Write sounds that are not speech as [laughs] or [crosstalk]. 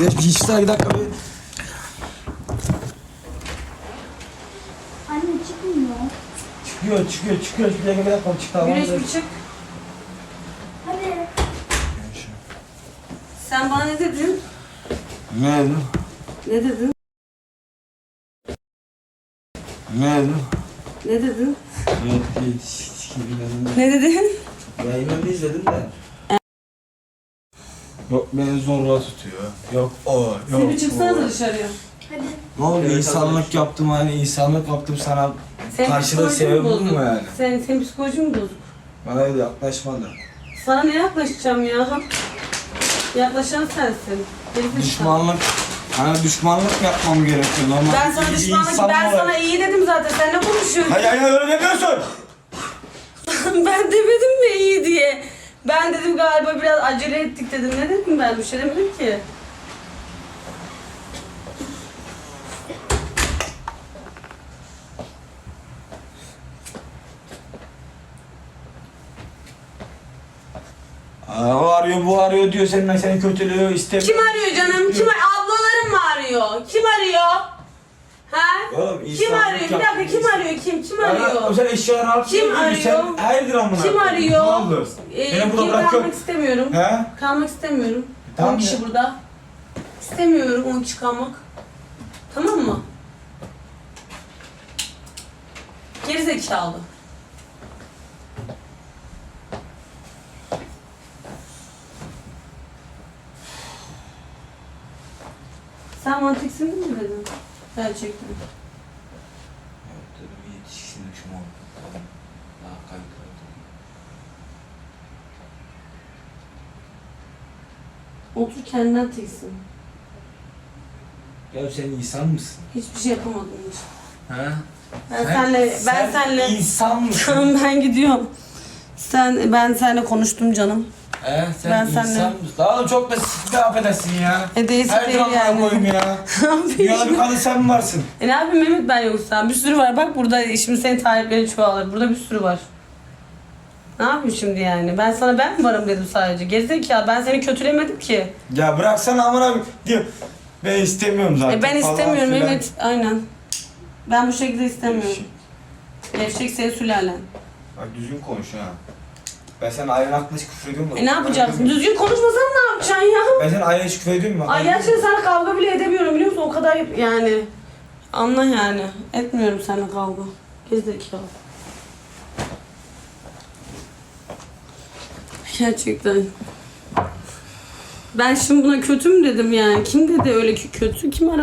Geç bir işler bir dakika bir. Anne çıkmıyor. Çıkıyor çıkıyor çıkıyor. Bir dakika bir dakika çık tamam. Güneş bir çık. Hadi. Sen bana ne dedin? Ne dedin? Ne dedin? Ne dedin? Ne dedin? Değil. Sikiyim Ne dedin? Yayını izledim de. Yok beni zorla tutuyor. Yok o. Yok o. çıksanıza dışarıya. Hadi. Ne oldu? Evet, insanlık yaptım hani insanlık yaptım sana. Senin Karşılığı psikolojin sebebi bu bozuk. mu yani? Sen, senin psikolojin mi bozuk? Bana öyle yaklaşmadı. Sana ne yaklaşacağım ya? Yaklaşan sensin. Gerizekalı. Düşmanlık. Hani düşmanlık yapmam gerekiyor normal. Ben sana bir düşmanlık, insan ben olarak. sana iyi dedim zaten. Sen ne konuşuyorsun? Hayır hayır öyle demiyorsun. [laughs] ben demedim mi iyi diye? Ben dedim galiba biraz acele ettik dedim. Ne dedim ben? Bir şey demedim ki. Aa, o arıyor bu arıyor diyor seninle seni kötülüyor istemiyor. Kim arıyor canım? Kim ar- Ablalarım mı arıyor? Kim arıyor? Ha? Oğlum, Kim insanlık arıyor? Bir dakika kim arıyor? Kim? Kim Ya, arıyor? sen eşyaları al. Kim arıyor? Sen hayırdır amına. Kim koyayım? arıyor? Ne oldu? Ee, Beni burada geri bırak kalmak yok. istemiyorum. He? Kalmak istemiyorum. Tamam 10 kişi ya. burada. İstemiyorum 10 kişi kalmak. Tamam mı? Geri zekalı. Sen bana tiksindir mi dedin? Gerçekten. Yok dedim yetişkin şu an. Tamam. Daha kaliteli. Otur kendinden tiksin. Ya sen insan mısın? Hiçbir şey yapamadım hiç. He? Ben senle, ben sen senle. insan mısın? [laughs] Ben gidiyorum. Sen, ben seninle konuştum canım. He sen Ben insan seninle- mısın? Daha çok da siz de affedersin ya. E değilse Her değil zaman yani. koyayım ya. [laughs] Ne Dünyada bir kadın sen mi varsın? E ne yapayım Mehmet ben yoksa? Bir sürü var. Bak burada şimdi senin taliplerin çoğalır. Burada bir sürü var. Ne yapayım şimdi yani? Ben sana ben mi varım dedim sadece. Gerizekalı ben seni kötülemedim ki. Ya bıraksana amına bir- diyor. Ben istemiyorum zaten. E ben falan istemiyorum filan. Mehmet. Aynen. Ben bu şekilde istemiyorum. Gevşek senin sülalen. Bak düzgün konuş ha. Ben sana ayağına aklına hiç küfür ediyorum mu? E ne yapacaksın? Düzgün konuşmasan ne yapacaksın ya? Ben sana ayağına hiç küfür ediyorum mu? Ay gerçekten sana kavga bile edemiyorum biliyor musun? O kadar yani. Anla yani. Etmiyorum seninle kavga. Gerizekalı. Gerçekten. Ben şimdi buna kötü mü dedim yani? Kim dedi öyle ki kötü? Kim ara?